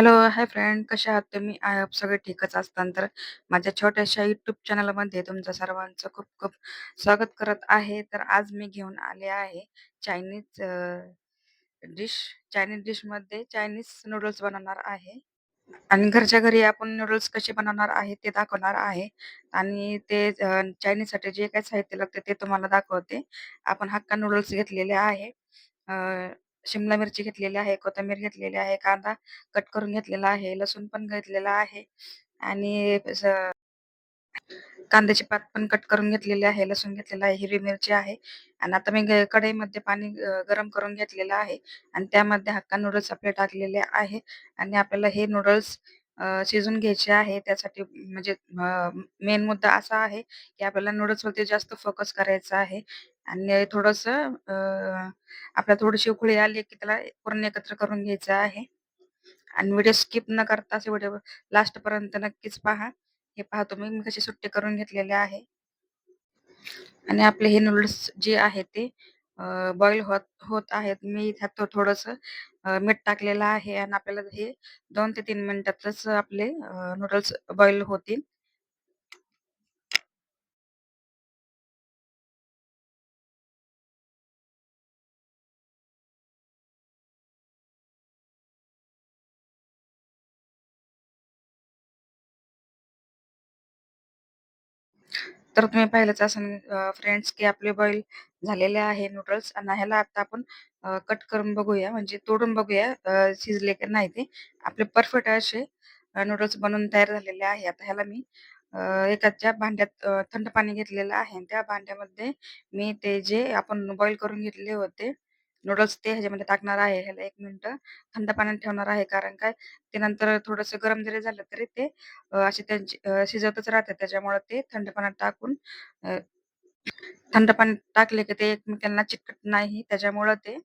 Hello, hi friend कसे आहात तुम्ही? आय होप सगळे ठीकच असताल. तर माझ्या छोट्याशा YouTube चॅनलमध्ये तुमचं सर्वांचं खूप-खूप स्वागत करत आहे. तर आज मी घेऊन आले आहे चायनीज डिश. चायनीज डिशमध्ये चायनीज नूडल्स बनवणार आहे. आणि घरच्या घरी आपण नूडल्स कसे बनवणार आहे ते दाखवणार आहे. आणि ते चायनीजसाठी जे काही साहित्य लागते ते तुम्हाला दाखवते. आपण हक्का नूडल्स घेतलेले आहे. शिमला मिरची घेतलेली आहे, कोथिंबीर घेतलेली आहे, कांदा कट करून घेतलेला आहे, लसूण पण घेतलेला आहे आणि स कांद्याची पात पण कट करून घेतलेली आहे, लसूण घेतलेला आहे, हिरवी मिरची आहे आणि आता मी ग कढईमध्ये पाणी गरम करून घेतलेलं आहे आणि त्यामध्ये हक्का नूडल्स आपले टाकलेले आहे आणि आपल्याला हे नूडल्स अ, शिजून घ्यायचे आहे. त्यासाठी म्हणजे अ, मेन मुद्दा असा आहे, की आपल्याला नूडल्सवरती जास्त फोकस करायचा आहे आणि थोडंसं अ, आपल्याला थोडीशी उकळी आली, की त्याला पूर्ण एकत्र करून घ्यायचं आहे आणि व्हिडिओ स्किप न करता असे व्हिडिओ लास्टपर्यंत नक्कीच पहा. हे पहा तुम्ही मी कशी सुट्टी करून घेतलेली आहे. आणि आपले हे नूडल्स जे आहे ते अ, बॉईल होत होत आहेत. मी त्यात थोडंसं अ, मीठ टाकलेलं आहे आणि आपल्याला हे 2 ते 3 मिनिटातच आपले अ, नूडल्स बॉईल होतील. तर तुम्ही पाहिलंच असेल फ्रेंड्स, की आपले बॉईल झालेले आहे नूडल्स आणि ह्याला आता आपण कट करून बघूया, म्हणजे तोडून बघूया शिजले की नाही ते. आपले परफेक्ट असे नूडल्स बनवून तयार झालेले आहे. आता ह्याला मी अ, एकाच्या भांड्यात थंड पाणी घेतलेलं आहे त्या भांड्यामध्ये मी ते जे आपण बॉईल करून घेतले होते नूडल्स ते ह्याच्यामध्ये टाकणार आहे. ह्याला एक मिनिटं थंड पाण्यात ठेवणार आहे. कारण काय ते नंतर थोडस गरम जरी झालं तरी ते असे त्यांचे शिजतच राहतात. त्याच्यामुळे ते थंड पाण्यात टाकून थंड पाण्यात टाकले की ते एकमेकांना चिकट नाही. त्याच्यामुळं ते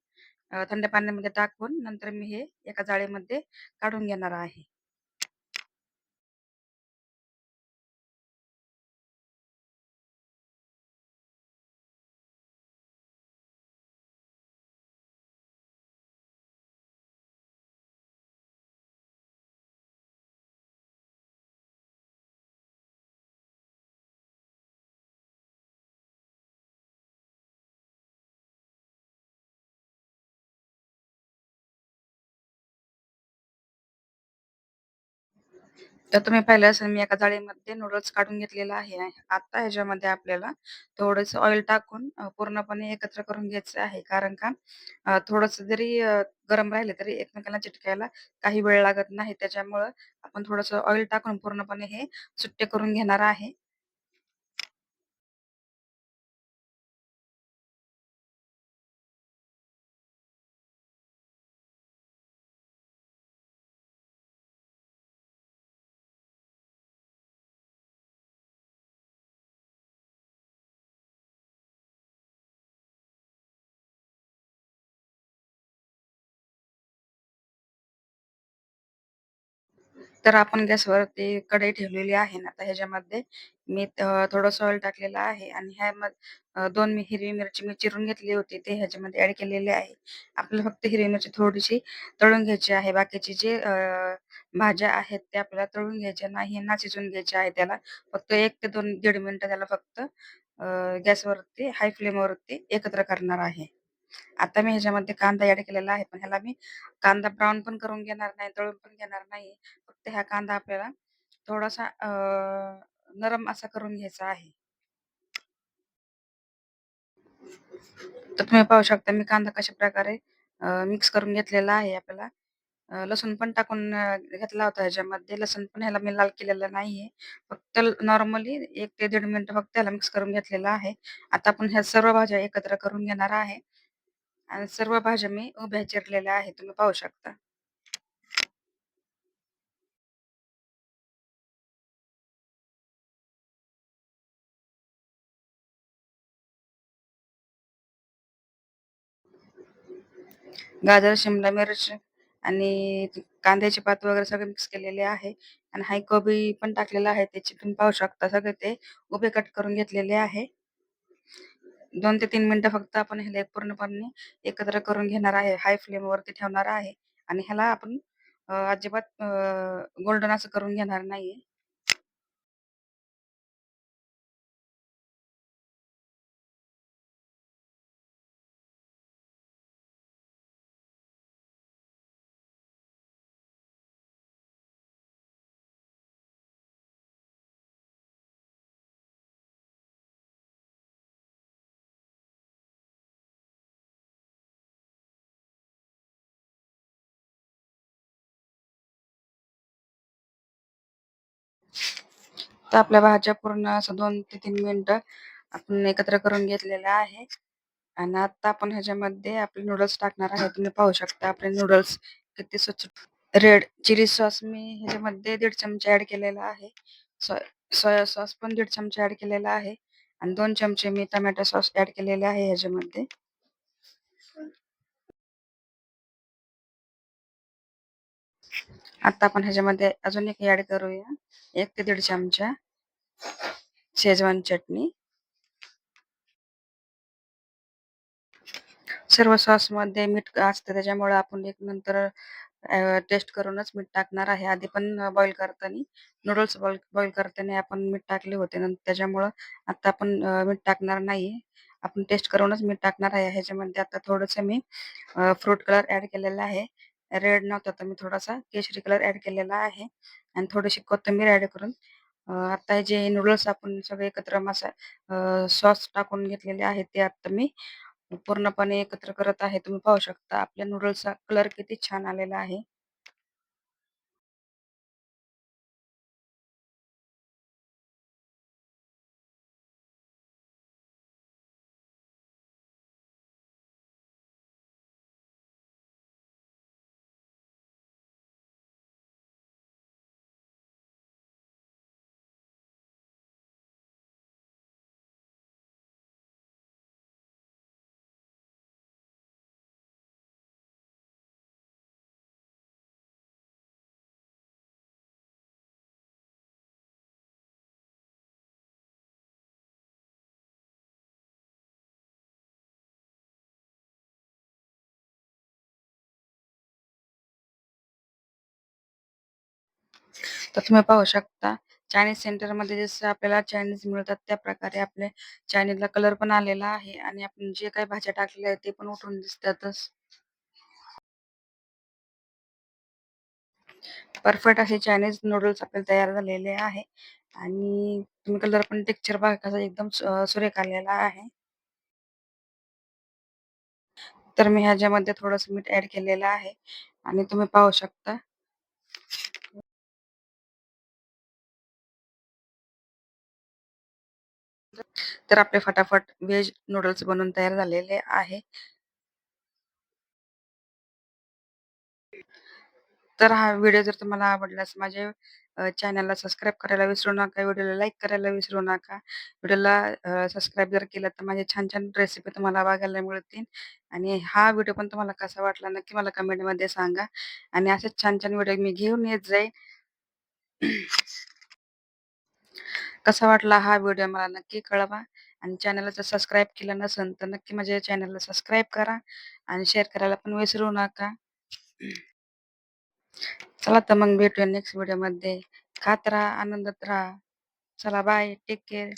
थंड पाण्यामध्ये टाकून नंतर मी हे एका जाळीमध्ये काढून घेणार आहे. तर तुम्ही पाहिलं असेल मी एका जाळीमध्ये नूडल्स काढून घेतलेला आहे. आता ह्याच्यामध्ये आपल्याला थोडंसं ऑइल टाकून अ, पूर्णपणे एकत्र करून घ्यायचं आहे. कारण का अ, थोडंसं जरी अ, गरम राहिले तरी एकमेकांना चिटकायला काही वेळ लागत नाही. त्याच्यामुळं आपण थोडंसं ऑइल टाकून पूर्णपणे हे सुट्टे करून घेणार आहे. तर आपण गॅसवरती कढई ठेवलेली आहे ना, तर ह्याच्यामध्ये मी थोडस ऑइल टाकलेलं आहे आणि ह्यामध्ये अ, 2 मी हिरवी मिरची मी चिरून घेतली होती, ते ह्याच्यामध्ये ऍड केलेली आहे. आपल्याला फक्त हिरवी मिरची थोडीशी तळून घ्यायची आहे. बाकीची जे भाज्या आहेत त्या आपल्याला तळून घ्यायच्या नाही ना शिजून घ्यायच्या आहे त्याला. फक्त एक ते दोन दीड मिनिटं त्याला फक्त अ, गॅसवरती हाय फ्लेमवरती एकत्र करणार आहे. आता मी ह्याच्यामध्ये कांदा ऍड केलेला आहे, पण ह्याला मी कांदा ब्राऊन पण करून घेणार नाही, तळून पण घेणार नाही. फक्त हा कांदा आपल्याला थोडासा अ, नरम असा करून घ्यायचा आहे. तर तुम्ही पाहू शकता मी कांदा कशा प्रकारे मिक्स करून घेतलेला आहे आपल्याला. लसूण पण टाकून घेतला होता ह्याच्यामध्ये. लसूण पण ह्याला मी लाल केलेला नाहीये. फक्त नॉर्मली एक ते दीड मिनिट फक्त ह्याला मिक्स करून घेतलेला आहे. आता आपण ह्या सर्व भाज्या एकत्र करून घेणार आहे आणि सर्व भाज्या मी उभ्या चिरलेल्या आहेत. तुम्ही पाहू शकता. गाजर, शिमला मिरच आणि कांद्याची पात वगैरे सगळे मिक्स केलेले आहे आणि हाय कोबी पण टाकलेला आहे. त्याची तुम्ही पाहू शकता सगळे ते उभे कट करून घेतलेले आहे. दोन ते तीन मिनिटं फक्त आपण ह्याला पूर्णपणे एकत्र करून घेणार आहे. हाय फ्लेमवरती ठेवणार आहे आणि ह्याला आपण अ, अजिबात गोल्डन असं करून घेणार नाहीये. आता आपल्या भाज्या पूर्ण असं दोन ते तीन मिनिटं आपण एकत्र करून घेतलेल्या आहे. आणि आता आपण ह्याच्यामध्ये आपले नूडल्स टाकणार आहे. तुम्ही पाहू शकता आपले नूडल्स किती स्वच्छ रेड चिली सॉस मी ह्याच्यामध्ये दीड चमचा ऍड केलेला आहे. सोया सॉस पण दीड चमचा ऍड केलेला आहे आणि दोन चमचे मी टोमॅटो सॉस ऍड केलेले आहे ह्याच्यामध्ये. आता आपण ह्याच्यामध्ये अजून एक ऍड करूया. एक ते दीड चमचा शेजवान चटणी. सर्व सॉसमध्ये मीठ असतं त्याच्यामुळे आपण एक नंतर टेस्ट करूनच मीठ टाकणार आहे. आधी पण बॉईल करताना नूडल्स बॉईल बॉईल करताना आपण मीठ टाकले होते. नंतर त्याच्यामुळं आता आपण मीठ टाकणार नाहीये. आपण टेस्ट करूनच मीठ टाकणार आहे. ह्याच्यामध्ये आता थोडंसं मी फ्रूट कलर ऍड केलेला आहे. रेड नव्हता तर मी थोडासा केशरी कलर ऍड केलेला आहे आणि थोडीशी कोथिंबीर ऍड करून आता हे जे नूडल्स आपण सगळे एकत्र मसा सॉस टाकून घेतलेले आहेत ते आता मी पूर्णपणे एकत्र करत आहे. तुम्ही पाहू शकता आपल्या नूडल्सचा कलर किती छान आलेला आहे. तर तुम्ही पाहू शकता चायनीज सेंटरमध्ये जसं आपल्याला चायनीज मिळतात त्या प्रकारे आपल्या चायनीजला कलर पण आलेला आहे आणि आपण जे काही भाज्या टाकलेल्या आहेत ते पण उठून दिसतातच. परफेक्ट असे चायनीज नूडल्स आपल्याला तयार झालेले आहे आणि तुम्ही कलर पण टेक्चर बघा कसा एकदम सुरेख आलेला आहे. तर मी ह्याच्यामध्ये थोडस मीठ ऍड केलेलं आहे आणि तुम्ही पाहू शकता. तर आपले फटाफट व्हेज नूडल्स बनवून तयार झालेले आहे. तर हा व्हिडिओ जर तुम्हाला आवडल्यास माझ्या चॅनलला सबस्क्राईब करायला विसरू नका. व्हिडिओला लाईक करायला विसरू नका. व्हिडिओला सबस्क्राईब जर केलं तर माझे छान-छान रेसिपी तुम्हाला बघायला मिळतील आणि हा व्हिडिओ पण तुम्हाला कसा वाटला नक्की मला कमेंटमध्ये सांगा आणि असेच छान-छान व्हिडिओ मी घेऊन येत जाईल. कसा वाटला हा व्हिडिओ मला नक्की कळवा आणि चॅनलला जर सबस्क्राईब केलं नसेल तर नक्की माझ्या चॅनलला सबस्क्राईब करा आणि शेअर करायला पण विसरू नका. चला तर मग भेटूया नेक्स्ट व्हिडिओमध्ये. खात राहा, आनंदात राहा. चला बाय. Take care.